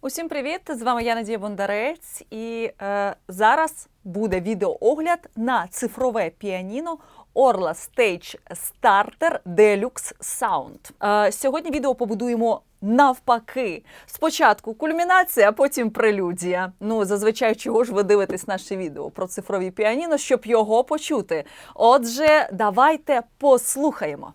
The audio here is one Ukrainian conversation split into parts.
Усім привіт! З вами я Надія Бондарець, і е, зараз буде відеоогляд на цифрове піаніно Orla Stage Starter Deluxe Sound. Е, сьогодні відео побудуємо навпаки. Спочатку кульмінація, а потім прелюдія. Ну, зазвичай, чого ж ви дивитесь наше відео про цифрові піаніно, щоб його почути. Отже, давайте послухаємо.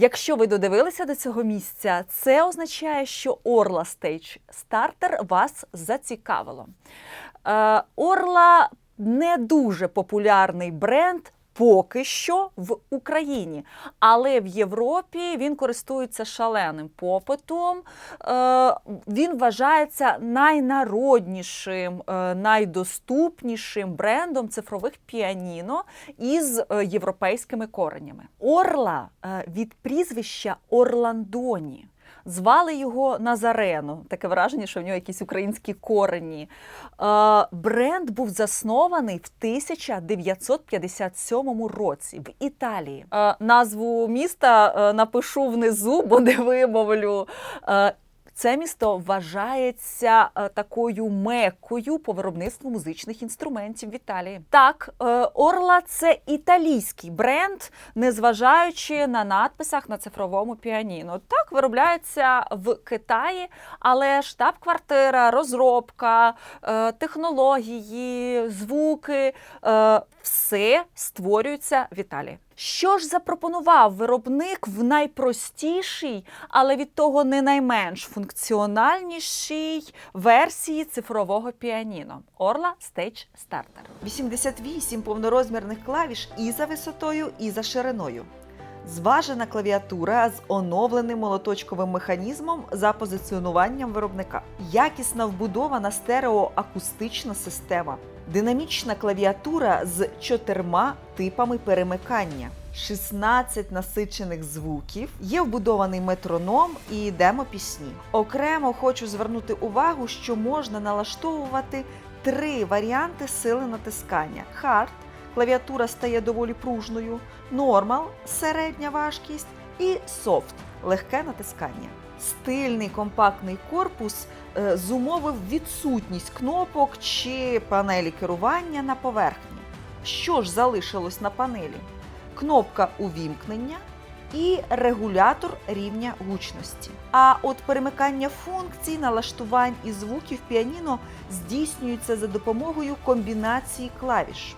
Якщо ви додивилися до цього місця, це означає, що Орла Stage Starter вас зацікавило. Е, Орла не дуже популярний бренд. Поки що в Україні, але в Європі він користується шаленим попитом. Е, Він вважається найнароднішим, е, найдоступнішим брендом цифрових піаніно із е, європейськими коренями. Орла від прізвища Орландоні. Звали його Назарено. Таке враження, що в нього якісь українські корені. Е, Бренд був заснований в 1957 році в Італії. Е, Назву міста е, напишу внизу, бо не вимовлю. Це місто вважається такою мекою по виробництву музичних інструментів в Італії. Так, Орла це італійський бренд, незважаючи на надписах на цифровому піаніно. Так виробляється в Китаї, але штаб-квартира, розробка, е, технології, звуки е, все створюється в Італії. Що ж запропонував виробник в найпростішій, але від того не найменш функціональнішій версії цифрового піаніно Orla Stage Starter. 88 повнорозмірних клавіш і за висотою, і за шириною. Зважена клавіатура з оновленим молоточковим механізмом за позиціонуванням виробника. Якісна вбудована стереоакустична система. Динамічна клавіатура з чотирма типами перемикання. 16 насичених звуків, є вбудований метроном і демо-пісні. Окремо хочу звернути увагу, що можна налаштовувати три варіанти сили натискання: Hard – клавіатура стає доволі пружною, Normal – середня важкість і Soft – легке натискання. Стильний компактний корпус е, зумовив відсутність кнопок чи панелі керування на поверхні. Що ж залишилось на панелі? Кнопка увімкнення і регулятор рівня гучності. А от перемикання функцій, налаштувань і звуків піаніно здійснюється за допомогою комбінації клавіш.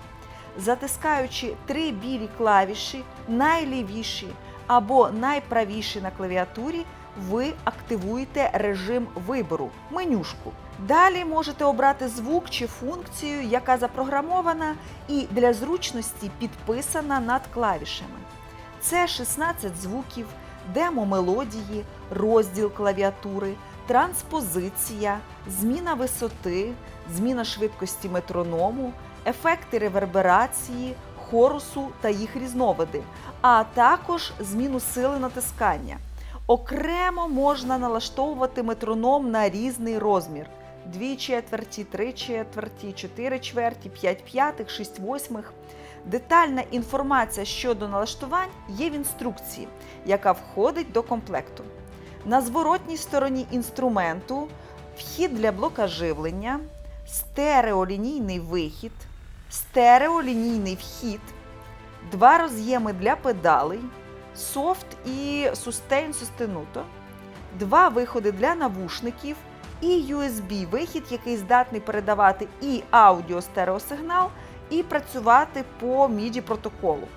Затискаючи три білі клавіші, найлівіші або найправіші на клавіатурі, ви активуєте режим вибору менюшку. Далі можете обрати звук чи функцію, яка запрограмована і для зручності підписана над клавішами. Це 16 звуків, демо-мелодії, розділ клавіатури, транспозиція, зміна висоти, зміна швидкості метроному, ефекти реверберації, хорусу та їх різновиди, а також зміну сили натискання. Окремо можна налаштовувати метроном на різний розмір: 2 четверті, 3 четверті, 4 чверті, 5 п'ятих, 6 восьмих. Детальна інформація щодо налаштувань є в інструкції, яка входить до комплекту. На зворотній стороні інструменту вхід для блока живлення, стереолінійний вихід, стереолінійний вхід, два роз'єми для педалей, софт і сустейн сустенуто, два виходи для навушників і USB-вихід, який здатний передавати і аудіо стереосигнал, і працювати по MIDI протоколу.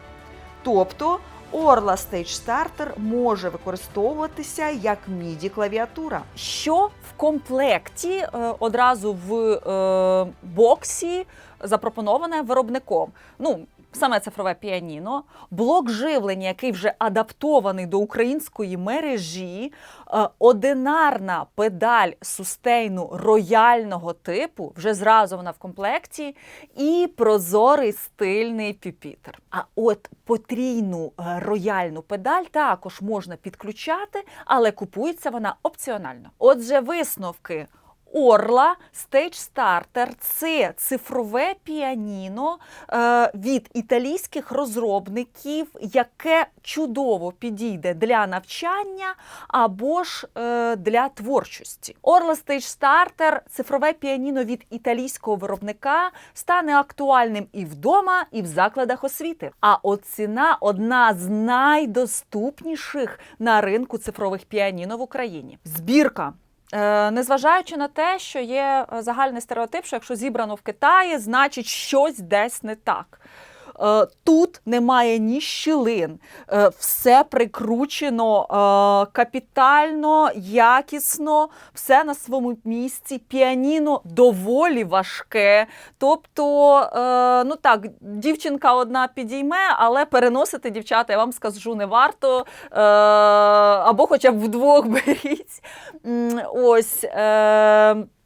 Тобто Orla Stage Starter може використовуватися як MIDI клавіатура. Що в комплекті е, одразу в е, боксі запропоноване виробником? Ну, саме цифрове піаніно, блок живлення, який вже адаптований до української мережі, е, одинарна педаль сустейну рояльного типу, вже зразу вона в комплекті, і прозорий стильний пюпітер. А от потрійну е, рояльну педаль також можна підключати, але купується вона опціонально. Отже, висновки. Орла Stage Starter – це цифрове піаніно е, від італійських розробників, яке чудово підійде для навчання або ж е, для творчості. Orla Stage Starter – цифрове піаніно від італійського виробника стане актуальним і вдома, і в закладах освіти. А от ціна одна з найдоступніших на ринку цифрових піаніно в Україні. Збірка. Е, Незважаючи на те, що є е, загальний стереотип, що якщо зібрано в Китаї, значить щось десь не так. Е, Тут немає ні щілин, Е, все прикручено е, капітально, якісно, все на своєму місці. Піаніно доволі важке. Тобто, ну так, дівчинка одна підійме, але переносити дівчата, я вам скажу, не варто. Або хоча б вдвох беріть. Ось.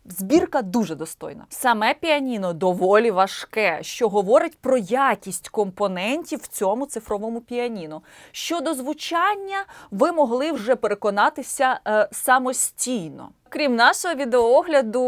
Збірка дуже достойна. Саме піаніно доволі важке, що говорить про якість компонентів в цьому цифровому піаніно. Щодо звучання, ви могли вже переконатися е, самостійно. Крім нашого відеоогляду,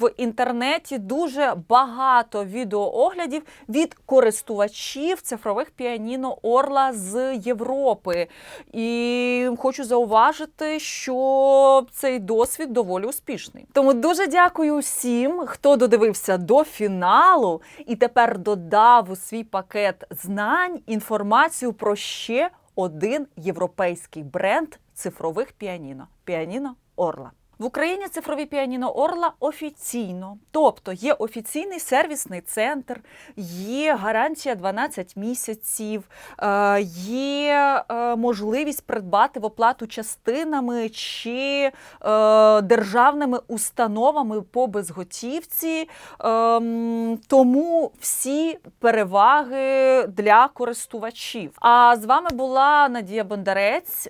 в інтернеті дуже багато відеооглядів від користувачів цифрових піаніно Орла з Європи. І хочу зауважити, що цей досвід доволі успішний. Тому дуже дякую всім, хто додивився до фіналу і тепер додав у свій пакет знань інформацію про ще один європейський бренд цифрових піаніно піаніно Орла. В Україні цифрові піаніно Орла офіційно, тобто є офіційний сервісний центр, є гарантія 12 місяців, е, є е, можливість придбати в оплату частинами чи е, державними установами по безготівці. Ем, Тому всі переваги для користувачів. А з вами була Надія Бондарець.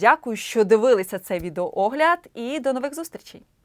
Дякую, що дивилися цей відеоогляд, і до нових зустрічей.